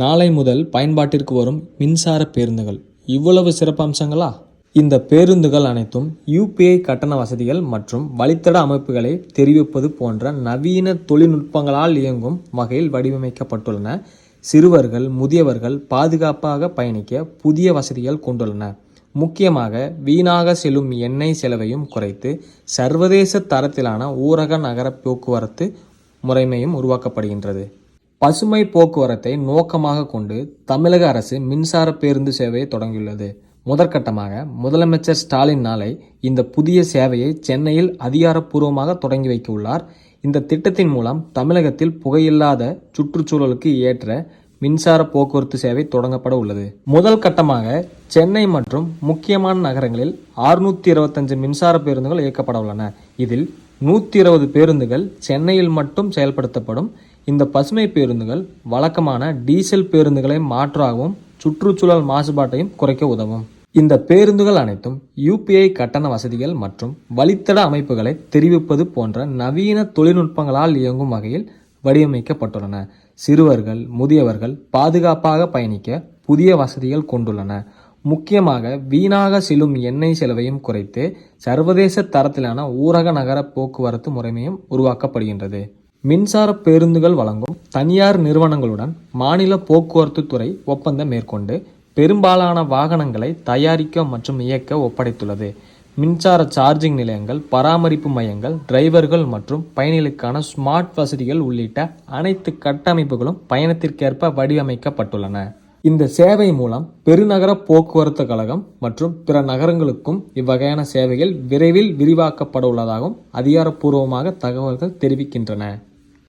நாளை முதல் பயன்பாட்டிற்கு வரும் மின்சார பேருந்துகள். இவ்வளவு சிறப்பம்சங்களா? இந்த பேருந்துகள் அனைத்தும் யூபிஐ கட்டண வசதிகள் மற்றும் வழித்தட அமைப்புகளை தெரிவிப்பது போன்ற நவீன தொழில்நுட்பங்களால் இயங்கும் வகையில் வடிவமைக்கப்பட்டுள்ளன. சிறுவர்கள் முதியவர்கள் பாதுகாப்பாக பயணிக்க புதிய வசதிகள் கொண்டுள்ளன. முக்கியமாக வீணாக செல்லும் எண்ணெய் செலவையும் குறைத்து சர்வதேச தரத்திலான ஊரக நகர போக்குவரத்து முறைமையும் உருவாக்கப்படுகின்றது. பசுமை போக்குவரத்தை நோக்கமாக கொண்டு தமிழக அரசு மின்சார பேருந்து சேவையை தொடங்கியுள்ளது. முதற்கட்டமாக முதலமைச்சர் ஸ்டாலின் நாளை இந்த புதிய சேவையை சென்னையில் அதிகாரப்பூர்வமாக தொடங்கி வைக்க உள்ளார். இந்த திட்டத்தின் மூலம் தமிழகத்தில் புகையில்லாத சுற்றுச்சூழலுக்கு ஏற்ற மின்சார போக்குவரத்து சேவை தொடங்கப்பட உள்ளது. முதல் கட்டமாக சென்னை மற்றும் முக்கியமான நகரங்களில் அறுநூற்றி இருபத்தஞ்சு மின்சார பேருந்துகள் இயக்கப்பட உள்ளன. இதில் நூற்றி இருபது பேருந்துகள் சென்னையில் மட்டும் செயல்படுத்தப்படும். இந்த பசுமை பேருந்துகள் வழக்கமான டீசல் பேருந்துகளை மாற்றாகவும் சுற்றுச்சூழல் மாசுபாட்டையும் குறைக்க உதவும். இந்த பேருந்துகள் அனைத்தும் யூபிஐ கட்டண வசதிகள் மற்றும் வழித்தட அமைப்புகளை தெரிவிப்பது போன்ற நவீன தொழில்நுட்பங்களால் இயங்கும் வகையில் வடிவமைக்கப்பட்டுள்ளன. சிறுவர்கள் முதியவர்கள் பாதுகாப்பாக பயணிக்க புதிய வசதிகள் கொண்டுள்ளன. முக்கியமாக வீணாக செல்லும் எண்ணெய் செலவையும் குறைத்து சர்வதேச தரத்திலான ஊரக நகர போக்குவரத்து முறைமையும் உருவாக்கப்படுகின்றது. மின்சார பேருந்துகள் வழங்கும் தனியார் நிறுவனங்களுடன் மாநில போக்குவரத்து துறை ஒப்பந்தம் மேற்கொண்டு பெரும்பாலான வாகனங்களை தயாரிக்க மற்றும் இயக்க ஒப்படைத்துள்ளது. மின்சார சார்ஜிங் நிலையங்கள் பராமரிப்பு மையங்கள் டிரைவர்கள் மற்றும் பயணிகளுக்கான ஸ்மார்ட் வசதிகள் உள்ளிட்ட அனைத்து கட்டமைப்புகளும் பயணத்திற்கேற்ப வடிவமைக்கப்பட்டுள்ளன. இந்த சேவை மூலம் பெருநகர போக்குவரத்து கழகம் மற்றும் பிற நகரங்களுக்கும் இவ்வகையான சேவைகள் விரைவில் விரிவாக்கப்பட உள்ளதாகவும் அதிகாரப்பூர்வமாக தகவல்கள் தெரிவிக்கின்றன.